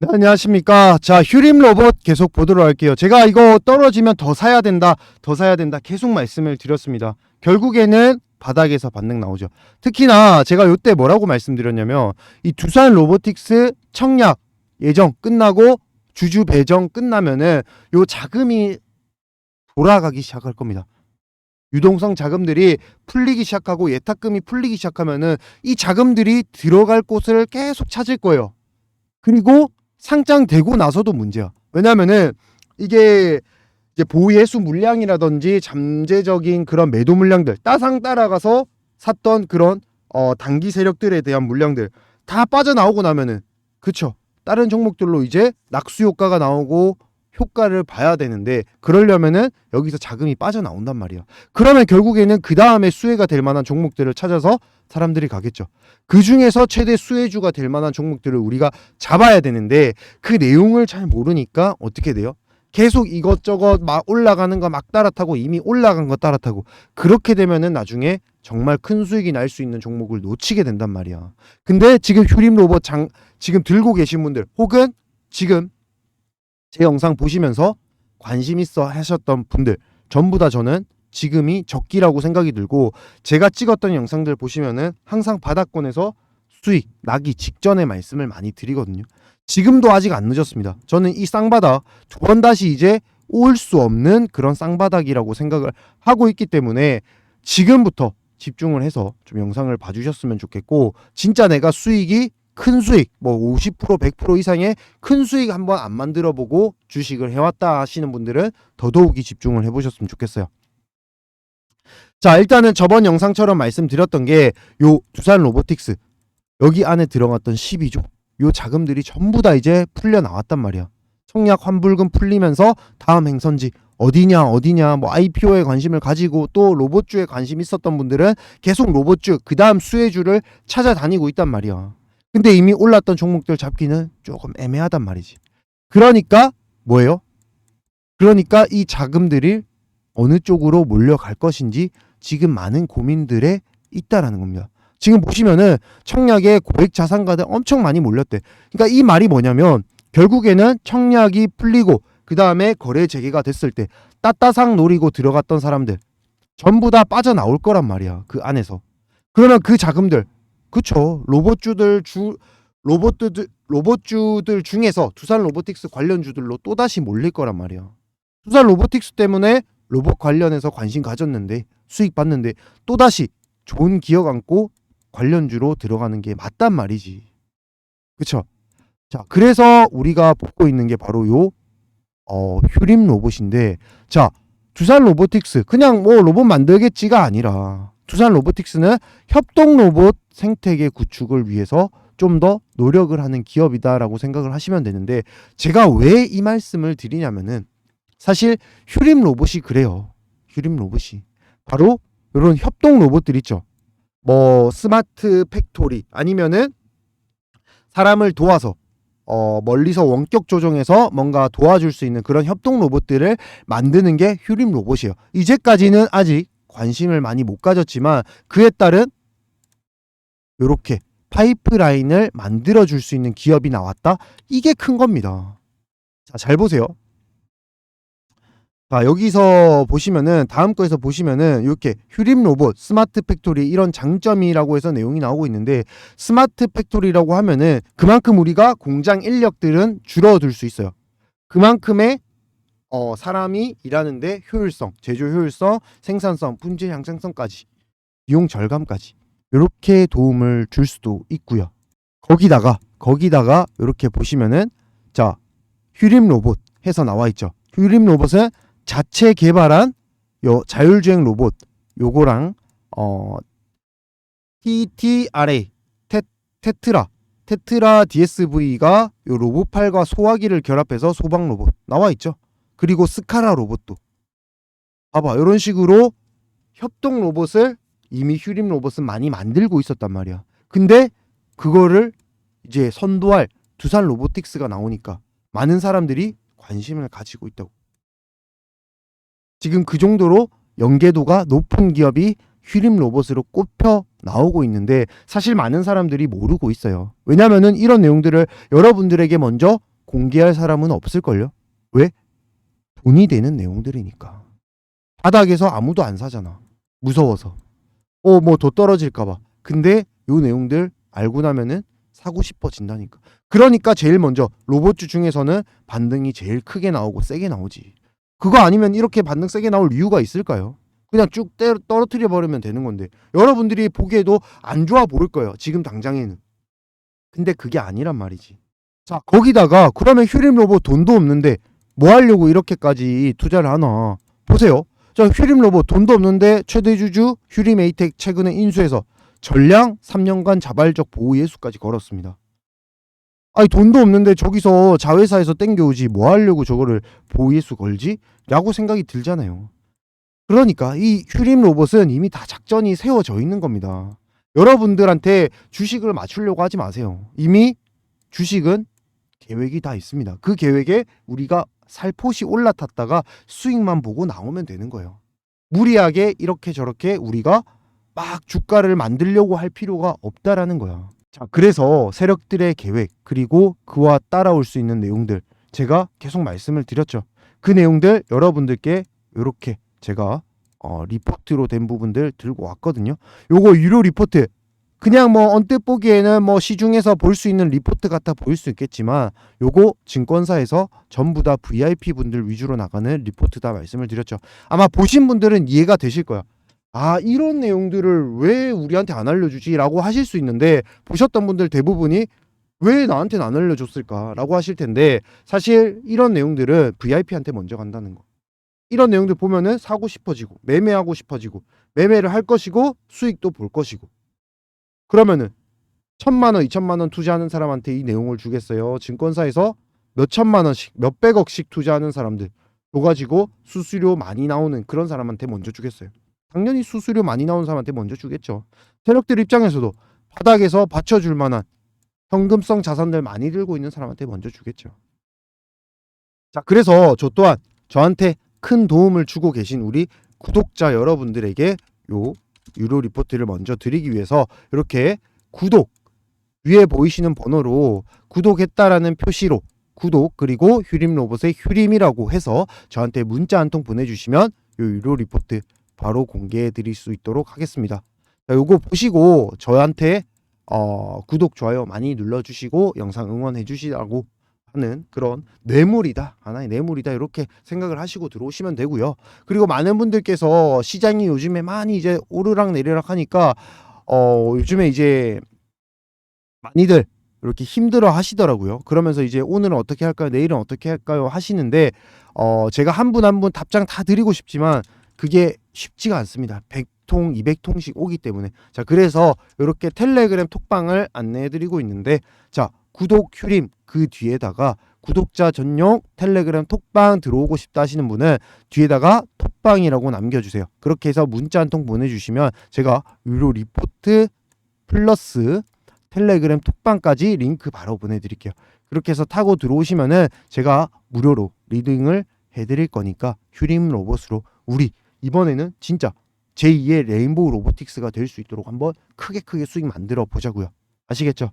네, 안녕하십니까. 자, 휴림 로봇 계속 보도록 할게요. 제가 이거 떨어지면 더 사야 된다, 더 사야 된다 계속 말씀을 드렸습니다. 결국에는 바닥에서 반등 나오죠. 특히나 제가 요때 뭐라고 말씀드렸냐면 이 두산 로보틱스 청약 예정 끝나고 주주 배정 끝나면은 요 자금이 돌아가기 시작할 겁니다. 유동성 자금들이 풀리기 시작하고 예탁금이 풀리기 시작하면은 이 자금들이 들어갈 곳을 계속 찾을 거예요. 그리고 상장되고 나서도 문제야. 왜냐면은 이게 이제 보유해수 물량이라든지 잠재적인 그런 매도 물량들 따상 따라가서 샀던 그런 어 단기 세력들에 대한 물량들 다 빠져나오고 나면은 그쵸 다른 종목들로 이제 낙수 효과가 나오고 효과를 봐야 되는데 그러려면은 여기서 자금이 빠져나온단 말이야. 그러면 결국에는 그 다음에 수혜가 될 만한 종목들을 찾아서 사람들이 가겠죠. 그 중에서 최대 수혜주가 될 만한 종목들을 우리가 잡아야 되는데 그 내용을 잘 모르니까 어떻게 돼요? 계속 이것저것 막 올라가는 거 막 따라타고 이미 올라간 거 따라타고 그렇게 되면은 나중에 정말 큰 수익이 날 수 있는 종목을 놓치게 된단 말이야. 근데 지금 휴림 로봇 장 지금 들고 계신 분들 혹은 지금 제 영상 보시면서 관심 있어 하셨던 분들 전부 다 저는 지금이 적기라고 생각이 들고 제가 찍었던 영상들 보시면은 항상 바닥권에서 수익 나기 직전의 말씀을 많이 드리거든요. 지금도 아직 안 늦었습니다. 저는 이 쌍바닥 두 번 다시 이제 올 수 없는 그런 쌍바닥이라고 생각을 하고 있기 때문에 지금부터 집중을 해서 좀 영상을 봐주셨으면 좋겠고 진짜 내가 수익이 큰 수익 뭐 50% 100% 이상의 큰 수익 한번 안 만들어 보고 주식을 해왔다 하시는 분들은 더더욱이 집중을 해보셨으면 좋겠어요. 자 일단은 저번 영상처럼 말씀드렸던 게 요 두산 로보틱스 여기 안에 들어갔던 12조 요 자금들이 전부 다 이제 풀려 나왔단 말이야. 청약 환불금 풀리면서 다음 행선지 어디냐 어디냐 뭐 IPO에 관심을 가지고 또 로봇주에 관심 있었던 분들은 계속 로봇주 그 다음 수혜주를 찾아다니고 있단 말이야. 근데 이미 올랐던 종목들 잡기는 조금 애매하단 말이지. 그러니까 뭐예요? 그러니까 이 자금들이 어느 쪽으로 몰려갈 것인지 지금 많은 고민들에 있다라는 겁니다. 지금 보시면은 청약에 고액 자산가들 엄청 많이 몰렸대. 그러니까 이 말이 뭐냐면 결국에는 청약이 풀리고 그 다음에 거래 재개가 됐을 때 따따상 노리고 들어갔던 사람들 전부 다 빠져나올 거란 말이야. 그 안에서. 그러면 그 자금들 그쵸 로봇주들 주 로봇들 로봇주들 중에서 두산 로보틱스 관련 주들로 또 다시 몰릴 거란 말이야. 두산 로보틱스 때문에 로봇 관련해서 관심 가졌는데 수익 봤는데 또 다시 좋은 기억 안고 관련주로 들어가는 게 맞단 말이지. 그쵸? 자, 그래서 우리가 보고 있는 게 바로 요 어, 휴림 로봇인데 자, 두산 로보틱스 그냥 뭐 로봇 만들겠지가 아니라 두산 로보틱스는 협동 로봇 생태계 구축을 위해서 좀 더 노력을 하는 기업이다라고 생각을 하시면 되는데 제가 왜 이 말씀을 드리냐면은 사실 휴림 로봇이 그래요. 휴림 로봇이 바로 이런 협동 로봇들 있죠. 뭐 스마트 팩토리 아니면은 사람을 도와서 어 멀리서 원격 조종해서 뭔가 도와줄 수 있는 그런 협동 로봇들을 만드는 게 휴림 로봇이에요. 이제까지는 아직 관심을 많이 못 가졌지만 그에 따른 이렇게 파이프라인을 만들어 줄 수 있는 기업이 나왔다. 이게 큰 겁니다. 자, 잘 보세요. 자, 여기서 보시면은 다음 거에서 보시면은 이렇게 휴림 로봇, 스마트 팩토리 이런 장점이라고 해서 내용이 나오고 있는데 스마트 팩토리라고 하면은 그만큼 우리가 공장 인력들은 줄어들 수 있어요. 그만큼의 어, 사람이 일하는데 효율성, 제조 효율성, 생산성, 품질 향상성까지 비용 절감까지 이렇게 도움을 줄 수도 있고요. 거기다가 거기다가 이렇게 보시면은 자 휴림 로봇 해서 나와 있죠. 휴림 로봇은 자체 개발한 요 자율주행 로봇 요거랑 어 TTRA 테, 테트라 테트라 DSV가 요 로봇팔과 소화기를 결합해서 소방 로봇 나와 있죠. 그리고 스카라 로봇도 봐봐 이런 식으로 협동 로봇을 이미 휴림 로봇은 많이 만들고 있었단 말이야. 근데 그거를 이제 선도할 두산 로보틱스가 나오니까 많은 사람들이 관심을 가지고 있다고. 지금 그 정도로 연계도가 높은 기업이 휴림 로봇으로 꼽혀 나오고 있는데 사실 많은 사람들이 모르고 있어요. 왜냐면은 이런 내용들을 여러분들에게 먼저 공개할 사람은 없을걸요? 왜? 돈이 되는 내용들이니까. 바닥에서 아무도 안 사잖아. 무서워서. 어, 뭐 더 떨어질까봐. 근데 요 내용들 알고 나면은 사고 싶어진다니까. 그러니까 제일 먼저 로봇주 중에서는 반등이 제일 크게 나오고 세게 나오지. 그거 아니면 이렇게 반등 세게 나올 이유가 있을까요? 그냥 쭉 때- 떨어뜨려 버리면 되는 건데 여러분들이 보기에도 안 좋아 보일 거예요. 지금 당장에는. 근데 그게 아니란 말이지. 자 거기다가 그러면 휴림 로봇 돈도 없는데 뭐 하려고 이렇게까지 투자를 하나? 보세요. 자 휴림 로봇 돈도 없는데 최대 주주 휴림 에이텍 최근에 인수해서 전량 3년간 자발적 보호 예수까지 걸었습니다. 아니 돈도 없는데 저기서 자회사에서 땡겨오지 뭐 하려고 저거를 보호 예수 걸지? 라고 생각이 들잖아요. 그러니까 이 휴림 로봇은 이미 다 작전이 세워져 있는 겁니다. 여러분들한테 주식을 맞추려고 하지 마세요. 이미 주식은 계획이 다 있습니다. 그 계획에 우리가 살포시 올라탔다가 수익만 보고 나오면 되는 거예요. 무리하게 이렇게 저렇게 우리가 막 주가를 만들려고 할 필요가 없다라는 거야. 자, 그래서 세력들의 계획 그리고 그와 따라올 수 있는 내용들 제가 계속 말씀을 드렸죠. 그 내용들 여러분들께 이렇게 제가 어, 리포트로 된 부분들 들고 왔거든요. 요거 유료 리포트 그냥 뭐 언뜻 보기에는 뭐 시중에서 볼 수 있는 리포트 같아 보일 수 있겠지만 요거 증권사에서 전부 다 VIP 분들 위주로 나가는 리포트다 말씀을 드렸죠. 아마 보신 분들은 이해가 되실 거야. 아 이런 내용들을 왜 우리한테 안 알려주지 라고 하실 수 있는데 보셨던 분들 대부분이 왜 나한테는 안 알려줬을까 라고 하실 텐데 사실 이런 내용들은 VIP한테 먼저 간다는 거. 이런 내용들 보면은 사고 싶어지고 매매하고 싶어지고 매매를 할 것이고 수익도 볼 것이고 그러면은 천만 원, 이천만 원 투자하는 사람한테 이 내용을 주겠어요. 증권사에서 몇 천만 원씩, 몇 백억씩 투자하는 사람들 줘 가지고 수수료 많이 나오는 그런 사람한테 먼저 주겠어요. 당연히 수수료 많이 나오는 사람한테 먼저 주겠죠. 세력들 입장에서도 바닥에서 받쳐줄 만한 현금성 자산들 많이 들고 있는 사람한테 먼저 주겠죠. 자, 그래서 저 또한 저한테 큰 도움을 주고 계신 우리 구독자 여러분들에게 요 유료 리포트를 먼저 드리기 위해서 이렇게 구독 위에 보이시는 번호로 구독했다라는 표시로 구독 그리고 휴림 로봇의 휴림이라고 해서 저한테 문자 한 통 보내주시면 요 유료 리포트 바로 공개해 드릴 수 있도록 하겠습니다. 자, 요거 보시고 저한테 어, 구독 좋아요 많이 눌러주시고 영상 응원해 주시라고 하는 그런 뇌물이다 하나의 뇌물이다 이렇게 생각을 하시고 들어오시면 되고요. 그리고 많은 분들께서 시장이 요즘에 많이 이제 오르락 내리락 하니까 어 요즘에 이제 많이들 이렇게 힘들어 하시더라고요. 그러면서 이제 오늘은 어떻게 할까요? 내일은 어떻게 할까요? 하시는데 어 제가 한 분 한 분 답장 다 드리고 싶지만 그게 쉽지가 않습니다. 100통, 200통씩 오기 때문에. 자, 그래서 이렇게 텔레그램 톡방을 안내해 드리고 있는데 자, 구독 휴림 그 뒤에다가 구독자 전용 텔레그램 톡방 들어오고 싶다 하시는 분은 뒤에다가 톡방이라고 남겨주세요. 그렇게 해서 문자 한 통 보내주시면 제가 유료 리포트 플러스 텔레그램 톡방까지 링크 바로 보내드릴게요. 그렇게 해서 타고 들어오시면은 제가 무료로 리딩을 해드릴 거니까 휴림 로봇으로 우리 이번에는 진짜 제2의 레인보우 로보틱스가 될 수 있도록 한번 크게 크게 수익 만들어 보자고요. 아시겠죠?